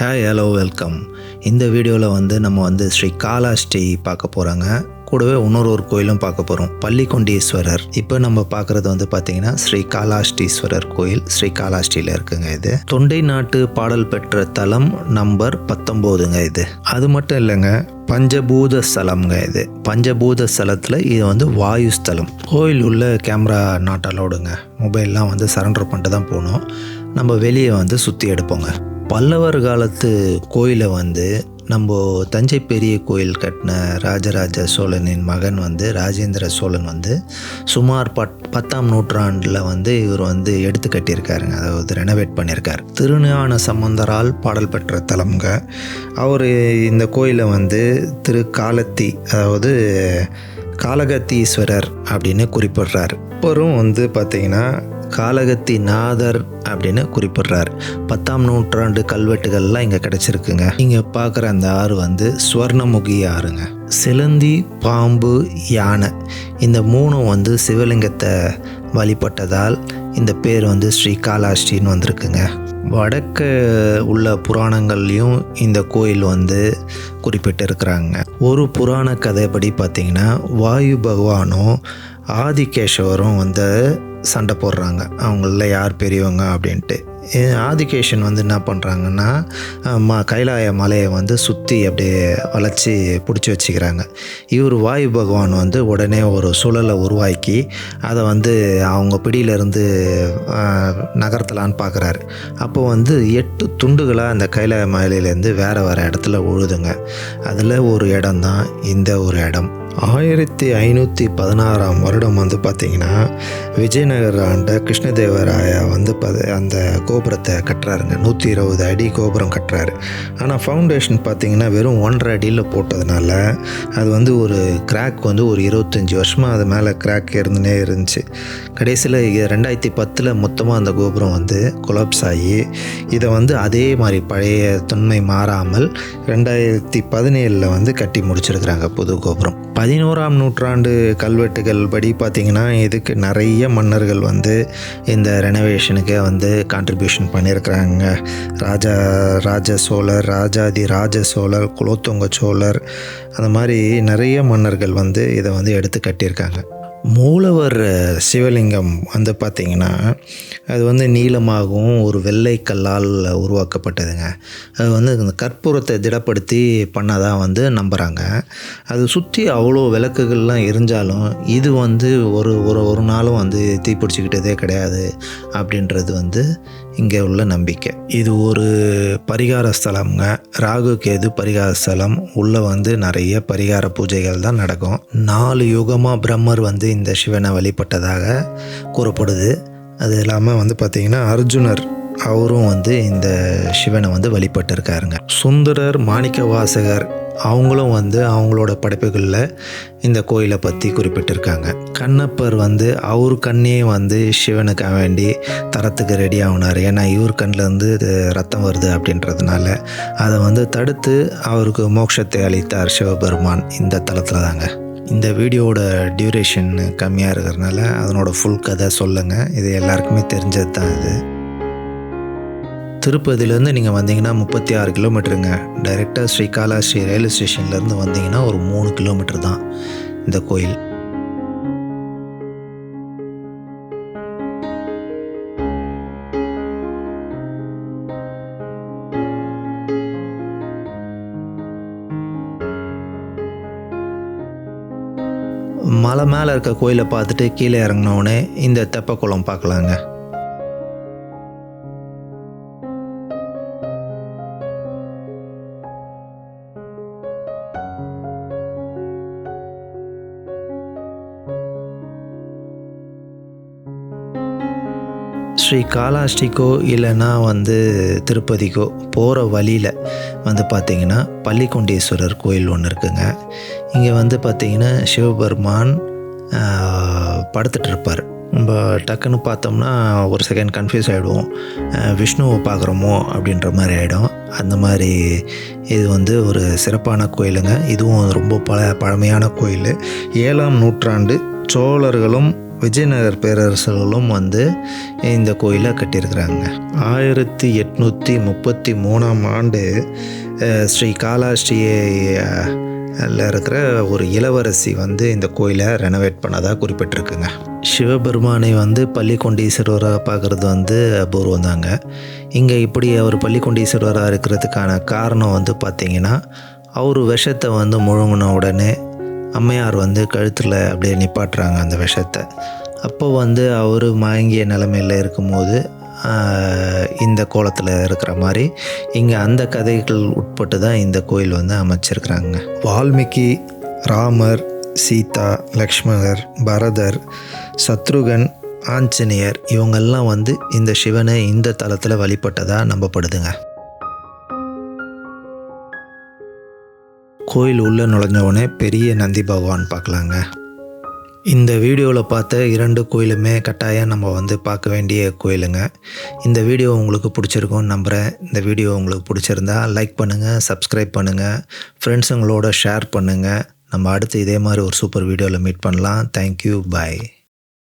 Hi hello welcome இந்த வீடியோவில் வந்து நம்ம வந்து ஸ்ரீ காலாஷ்டி பார்க்க போகிறோங்க கூடவே இன்னொரு ஒரு கோயிலும் பார்க்க போகிறோம் பள்ளிக்கொண்டீஸ்வரர். இப்போ நம்ம பார்க்குறது வந்து பார்த்திங்கன்னா ஸ்ரீ காலாஷ்டீஸ்வரர் கோயில். ஸ்ரீ காலாஷ்டியில் இருக்குங்க இது. தொண்டை நாட்டு பாடல் பெற்ற தலம் நம்பர் பத்தொம்போதுங்க இது. அது மட்டும் இல்லைங்க பஞ்சபூத ஸ்தலம்ங்க இது. பஞ்சபூத ஸ்தலத்தில் இது வந்து வாயு ஸ்தலம். கோயில் உள்ள கேமரா நாட் அலோடுங்க. மொபைல்லாம் வந்து சரண்டர் பண்ணிட்டு தான் போகணும். நம்ம வெளியே வந்து சுற்றி எடுப்போங்க. பல்லவர் காலத்து கோயிலை வந்து நம்ம தஞ்சை பெரிய கோயில் கட்டின ராஜராஜ சோழனின் மகன் வந்து ராஜேந்திர சோழன் வந்து சுமார் பத் பத்தாம் நூற்றாண்டில் வந்து இவர் வந்து எடுத்து கட்டியிருக்காருங்க. அதாவது ரெனோவேட் பண்ணியிருக்கார். திருஞான சம்பந்தரால் பாடல் பெற்ற தலம்ங்க அவர் இந்த கோயிலை வந்து திரு காலத்தி அதாவது காலகத்தீஸ்வரர் அப்படின்னு குறிப்பிடுறார். அப்புறம் வந்து பார்த்திங்கன்னா காலகத்தி நாதர் அப்படின்னு குறிப்பிடுறார். பத்தாம் நூற்றாண்டு கல்வெட்டுகள்லாம் இங்கே கிடச்சிருக்குங்க. இங்கே பார்க்குற அந்த ஆறு வந்து ஸ்வர்ணமுகி ஆறுங்க. சிலந்தி பாம்பு யானை. இந்த மூணும் வந்து சிவலிங்கத்தை வழிபட்டதால் இந்த பேர் வந்து ஸ்ரீ காலாஷ்டின்னு வந்திருக்குங்க. வடக்க உள்ள புராணங்கள்லையும் இந்த கோயில் வந்து குறிப்பிட்டிருக்கிறாங்க. ஒரு புராண கதைப்படி பார்த்திங்கன்னா வாயு பகவானும் ஆதிகேசவரும் வந்து சண்டை போடுறாங்க. அவங்கள யார் பெரியவங்க அப்படின்ட்டு. ஆதிகேஷன் வந்து என்ன பண்ணுறாங்கன்னா ம கைலாய மலையை வந்து சுற்றி அப்படியே வளைச்சி பிடிச்சி வச்சுக்கிறாங்க. இவர் வாயு பகவான் வந்து உடனே ஒரு சுழலை உருவாக்கி அதை வந்து அவங்க பிடியிலேருந்து நகர்த்தலான்னு பார்க்குறாரு அப்போ வந்து எட்டு துண்டுகளாக அந்த கைலாய மலையிலேருந்து வேறு வேறு இடத்துல உழுதுங்க. அதில் ஒரு இடம் தான் இந்த ஒரு இடம். ஆயிரத்தி ஐநூற்றி பதினாறாம் வருடம் வந்து பார்த்திங்கன்னா விஜயநகர் ஆண்ட கிருஷ்ணதேவராயா வந்து ப அந்த கோபுரத்தை கட்டுறாருங்க. நூற்றி இருபது அடி கோபுரம் கட்டுறாரு. ஆனால் ஃபவுண்டேஷன் பார்த்திங்கன்னா வெறும் ஒன்றரை அடியில் போட்டதுனால அது வந்து ஒரு கிராக் வந்து ஒரு இருபத்தஞ்சி வருஷமாக அது மேலே கிராக் இருந்துனே இருந்துச்சு. கடைசியில் ரெண்டாயிரத்தி பத்தில் மொத்தமாக அந்த கோபுரம் வந்து கொலாப்ஸ் ஆகி இதை வந்து அதே மாதிரி பழைய தொன்மை மாறாமல் ரெண்டாயிரத்தி பதினேழில் வந்து கட்டி முடிச்சிருக்கிறாங்க புது கோபுரம். பதினோராம் நூற்றாண்டு கல்வெட்டுகள் படி பார்த்திங்கன்னா இதுக்கு நிறைய மன்னர்கள் வந்து இந்த ரெனோவேஷனுக்கு வந்து கான்ட்ரிபியூஷன் பண்ணியிருக்கிறாங்க. ராஜா ராஜ சோழர் ராஜாதி ராஜ சோழர் குலோத்துங்க சோழர் அந்த மாதிரி நிறைய மன்னர்கள் வந்து இதை வந்து எடுத்து கட்டியிருக்காங்க. மூலவர் சிவலிங்கம் வந்து பார்த்திங்கன்னா அது வந்து நீளமாகவும் ஒரு வெள்ளை கல்லால் உருவாக்கப்பட்டதுங்க. அது வந்து இந்த கற்பூரத்தை திடப்படுத்தி பண்ணதான் வந்து நம்புகிறாங்க அது சுற்றி அவ்வளோ விளக்குகள்லாம் எரிஞ்சாலும் இது வந்து ஒரு ஒரு ஒரு நாளும் வந்து தீப்பிடிச்சிக்கிட்டதே கிடையாது அப்படின்றது வந்து இங்கே உள்ள நம்பிக்கை. இது ஒரு பரிகார ஸ்தலம்ங்க. ராகு கேது பரிகார ஸ்தலம். உள்ளே வந்து நிறைய பரிகார பூஜைகள் தான் நடக்கும். நாலு யுகமாக பிரம்மர் வந்து இந்த சிவனை வழிபட்டதாக கூறப்படுது. அது இல்லாமல் வந்து பார்த்திங்கன்னா அர்ஜுனர் அவரும் வந்து இந்த சிவனை வந்து வழிபட்டிருக்காருங்க. சுந்தரர் மாணிக்க வாசகர் அவங்களும் வந்து அவங்களோட படைப்புகளில் இந்த கோயிலை பற்றி குறிப்பிட்டிருக்காங்க. கண்ணப்பர் வந்து அவர் கண்ணே வந்து சிவனுக்காக வேண்டி தரத்துக்கு ரெடி ஆகினார் ஏன்னா இவர் கண்ணிலேருந்து ரத்தம் வருது அப்படின்றதுனால அதை வந்து தடுத்து அவருக்கு மோட்சத்தை அளித்தார் சிவபெருமான் இந்த தளத்தில் தாங்க இந்த வீடியோவோட டியூரேஷன் கம்மியாக இருக்கிறதுனால அதனோட ஃபுல் கதை சொல்லுங்கள் இது எல்லாருக்குமே தெரிஞ்சது தான் இது. திருப்பதியிலேருந்து நீங்கள் வந்தீங்கன்னா முப்பத்தி ஆறு கிலோமீட்டருங்க டைரெக்டாக ஸ்ரீகாலாஸ்ரீ ரயில்வே ஸ்டேஷன்லேருந்து வந்தீங்கன்னா ஒரு மூணு கிலோமீட்டர் தான் இந்த கோயில். மலை மேலே இருக்க கோயிலை பார்த்துட்டு கீழே இறங்கினோடனே இந்த தெப்பக்குளம் பார்க்கலாங்க. ஸ்ரீ காலாஷ்டிக்கோ இல்லைன்னா வந்து திருப்பதிக்கோ போகிற வழியில் வந்து பார்த்திங்கன்னா பள்ளிக்கொண்டீஸ்வரர் கோயில் ஒன்று இருக்குங்க. இங்கே வந்து பார்த்திங்கன்னா சிவபெருமான் படுத்துட்டு இருப்பார். நம்ம டக்குன்னு பார்த்தோம்னா ஒரு செகண்ட் கன்ஃபியூஸ் ஆகிடுவோம் விஷ்ணுவை பார்க்குறோமோ அப்படின்ற மாதிரி ஆகிடும் அந்த மாதிரி இது வந்து ஒரு சிறப்பான கோயிலுங்க. இதுவும் ரொம்ப பழ பழமையான கோயில். ஏழாம் நூற்றாண்டு சோழர்களும் விஜயநகர் பேரரசர்களும் வந்து இந்த கோயிலை கட்டியிருக்கிறாங்க. ஆயிரத்தி எட்நூற்றி முப்பத்தி மூணாம் ஆண்டு ஸ்ரீ காலாஸ்ரீ இருக்கிற ஒரு இளவரசி வந்து இந்த கோயிலை ரெனோவேட் பண்ணதாக குறிப்பிட்டிருக்குங்க. சிவபெருமானை வந்து பள்ளிக்கொண்டீஸ்வரராக பார்க்குறது வந்து அபூர்வம் தாங்க இங்கே இப்படி அவர் பள்ளிக்கொண்டீஸ்வரராக இருக்கிறதுக்கான காரணம் வந்து பார்த்திங்கன்னா அவர் விஷத்தை வந்து முழுங்கின உடனே அம்மையார் வந்து கழுத்தில் அப்படியே நிப்பாட்டுறாங்க அந்த விஷத்தை. அப்போ வந்து அவர் மயங்கிய நிலமையில் இருக்கும்போது இந்த கோலத்தில் இருக்கிற மாதிரி இங்கே அந்த கதைகள் உட்பட்டு தான் இந்த கோயில் வந்து அமைச்சிருக்கிறாங்க. வால்மீகி ராமர் சீதா லக்ஷ்மணர் பரதர் சத்ருகன் ஆஞ்சநேயர் இவங்கெல்லாம் வந்து இந்த சிவனை இந்த தலத்தில் வழிபட்டதாக நம்பப்படுதுங்க. கோயில் உள்ளே நுழைஞ்ச பெரிய நந்தி பகவான் பார்க்கலாங்க. இந்த வீடியோவில் பார்த்த இரண்டு கோயிலுமே கட்டாயம் நம்ம வந்து பார்க்க வேண்டிய கோயிலுங்க. இந்த வீடியோ உங்களுக்கு பிடிச்சிருக்கும்னு நம்புகிறேன் இந்த வீடியோ உங்களுக்கு பிடிச்சிருந்தா லைக் பண்ணுங்கள் சப்ஸ்கிரைப் பண்ணுங்கள் ஃப்ரெண்ட்ஸுங்களோட ஷேர் பண்ணுங்கள் நம்ம அடுத்து இதே மாதிரி ஒரு சூப்பர் வீடியோவில் மீட் பண்ணலாம். Thank you bye